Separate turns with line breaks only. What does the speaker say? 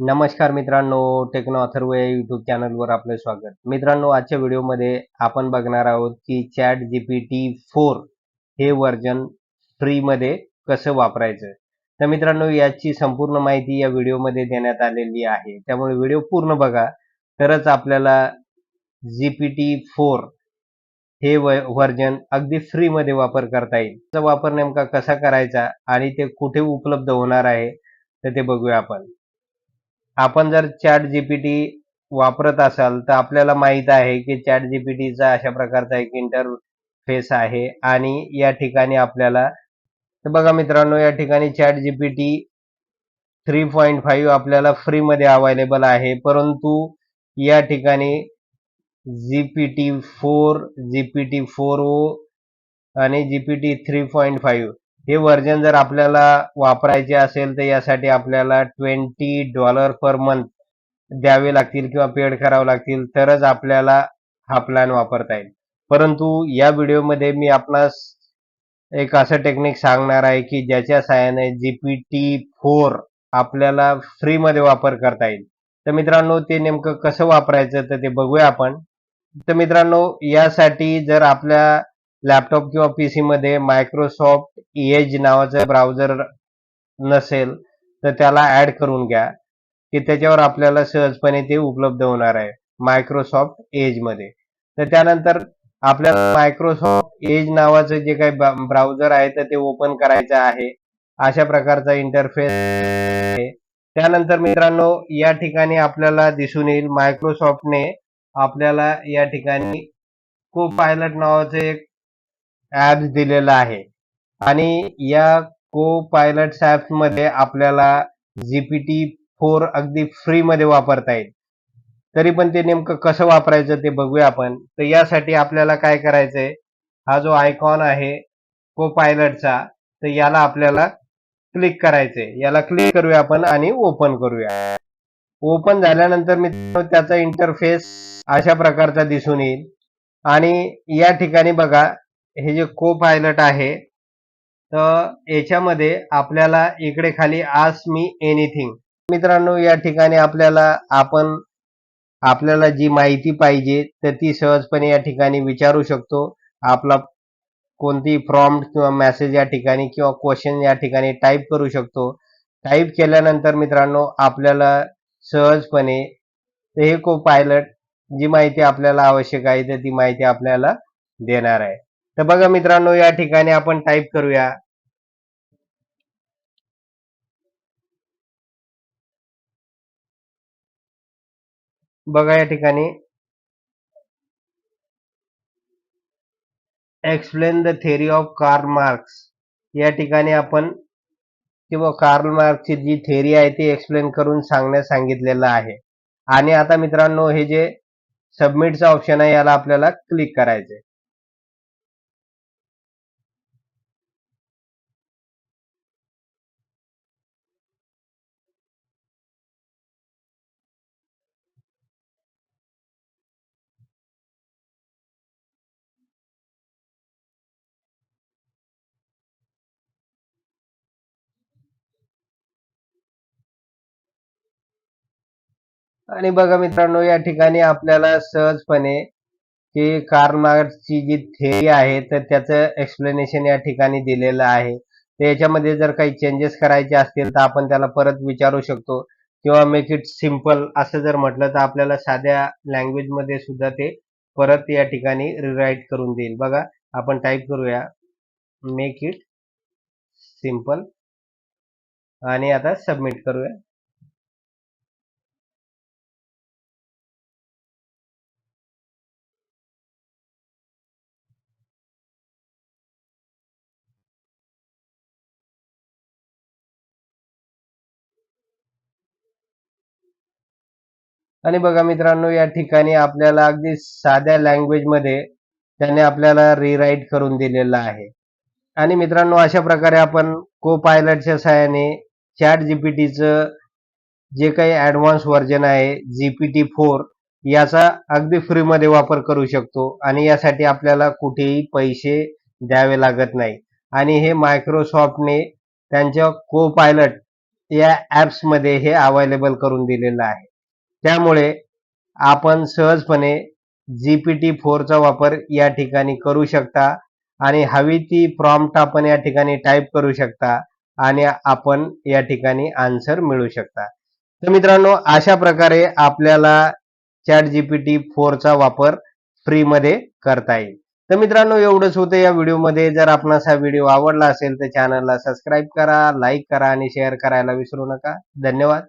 नमस्कार मित्रांनो टेक्नो अथर्व या युट्यूब चॅनलवर आपलं स्वागत. मित्रांनो आजच्या व्हिडिओमध्ये आपण बघणार आहोत की चॅट जीपीटी फोर हे व्हर्जन फ्रीमध्ये कसं वापरायचं. तर मित्रांनो याची संपूर्ण माहिती या व्हिडिओमध्ये देण्यात आलेली आहे. त्यामुळे व्हिडिओ पूर्ण बघा. तरच आपल्याला जीपीटी फोर हे व्हर्जन अगदी फ्रीमध्ये वापर करता येईल. त्याचा वापर नेमका कसा करायचा आणि ते कुठे उपलब्ध होणार आहे तर ते बघूया आपण. आपण जर चॅट जीपीटी वापरत असाल तर आपल्याला माहीत आहे की चॅट जीपीटीचा अशा प्रकारचा एक इंटरफेस आहे. आणि या ठिकाणी आपल्याला तर बघा मित्रांनो या ठिकाणी chat GPT three point five आपल्याला फ्रीमध्ये अवेलेबल आहे. परंतु या ठिकाणी GPT four GPT four o आणि जीपीटी थ्री पॉईंट फाईव्ह हे व्हर्जन जर आपल्याला वापरायचे असेल तर यासाठी आपल्याला ट्वेंटी डॉलर पर मंथ द्यावे लागतील किंवा पेड करावे लागतील तरच आपल्याला हा प्लॅन वापरता येईल. परंतु या व्हिडिओमध्ये मी आपणास एक असं टेक्निक सांगणार आहे की ज्याच्या सहाय्याने जीपीटी फोर आपल्याला फ्रीमध्ये वापर करता येईल. तर मित्रांनो ते नेमकं कसं वापरायचं तर ते बघूया आपण. तर मित्रांनो यासाठी जर आपल्या लॅपटॉप किंवा पी सीमध्ये मायक्रोसॉफ्ट एज नावाचं ब्राउझर नसेल तर त्याला ॲड करून घ्या की त्याच्यावर आपल्याला सहजपणे ते उपलब्ध होणार आहे मायक्रोसॉफ्ट एजमध्ये तर त्यानंतर आपल्याला मायक्रोसॉफ्ट एज नावाचं जे काही ब्राउझर आहे तर ते ओपन करायचं आहे. अशा प्रकारचा इंटरफेस आहे. त्यानंतर मित्रांनो या ठिकाणी आपल्याला दिसून येईल मायक्रोसॉफ्टने आपल्याला या ठिकाणी को पायलट नावाचं एक ऍप्स दिलेला आहे. आणि या को पायलटमध्ये आपल्याला जीपीटी फोर अगदी फ्रीमध्ये वापरता येईल. तरी पण ते नेमकं कसं वापरायचं ते बघूया आपण. तर यासाठी आपल्याला काय करायचंय? हा जो आयकॉन आहे को पायलटचा तर याला आपल्याला क्लिक करायचंय. याला क्लिक करूया आपण आणि ओपन करूया. ओपन झाल्यानंतर मी त्याचा इंटरफेस अशा प्रकारचा दिसून येईल. आणि या ठिकाणी बघा हे जे को पायलट आहे तर याच्यामध्ये आपल्याला इकडे खाली आस मी एनिथिंग मित्रांनो या ठिकाणी आपल्याला आपण आपल्याला जी माहिती पाहिजे तर ती सहजपणे या ठिकाणी विचारू शकतो. आपला कोणती प्रॉम्प्ट किंवा मेसेज या ठिकाणी किंवा क्वेश्चन या ठिकाणी टाईप करू शकतो. टाईप केल्यानंतर मित्रांनो आपल्याला सहजपणे हे को पायलट जी माहिती आपल्याला आवश्यक आहे तर ती माहिती आपल्याला देणार आहे. तर बघा मित्रांनो या ठिकाणी आपण टाईप करूया. बघा या ठिकाणी. Explain the theory of Karl Marx या ठिकाणी आपण किंवा कार्ल मार्क्सची जी थेरी आहे ती एक्सप्लेन करून सांगण्यास सांगितलेलं आहे. आणि आता मित्रांनो हे जे सबमिटचं ऑप्शन आहे याला आपल्याला क्लिक करायचंय. आणि बघा मित्रांनो या ठिकाणी आपल्याला सहजपणे की कार्ल मार्क्सची जी थेरी आहे तर त्याचं एक्सप्लेनेशन या ठिकाणी दिलेलं आहे. तर याच्यामध्ये जर काही चेंजेस करायचे असतील तर आपण त्याला परत विचारू शकतो. किंवा मेक इट सिंपल असं जर म्हटलं तर आपल्याला साध्या लँग्वेजमध्ये सुद्धा ते परत या ठिकाणी रिराईट करून देईल. बघा आपण टाईप करूया. मेक इट सिंपल आणि आता सबमिट करूया. आणि बघा मित्रांनो या ठिकाणी आपल्याला अगदी साध्या लँग्वेजमध्ये त्याने आपल्याला रिराईट करून दिलेलं आहे. आणि मित्रांनो अशा प्रकारे आपण को पायलटच्या सहाय्याने चॅट जीपीटीचं जे काही ॲडव्हान्स व्हर्जन आहे जीपीटी फोर याचा अगदी फ्रीमध्ये वापर करू शकतो. आणि यासाठी आपल्याला कुठेही पैसे द्यावे लागत नाही. आणि हे मायक्रोसॉफ्टने त्यांच्या को पायलट या ॲप्समध्ये हे अवेलेबल करून दिलेलं आहे. त्यामुळे आपण सहजपणे जी पी टी फोरचा वापर या ठिकाणी करू शकता आणि हवी ती प्रॉम्प्ट आपण या ठिकाणी टाईप करू शकता आणि आपण या ठिकाणी आन्सर मिळू शकता. तर मित्रांनो अशा प्रकारे आपल्याला चॅट जी पी टी फोरचा वापर फ्रीमध्ये करता येईल. तर मित्रांनो एवढंच होतं या व्हिडिओमध्ये. जर आपणास हा व्हिडिओ आवडला असेल तर चॅनलला सबस्क्राईब करा लाईक करा आणि शेअर करायला विसरू नका. धन्यवाद.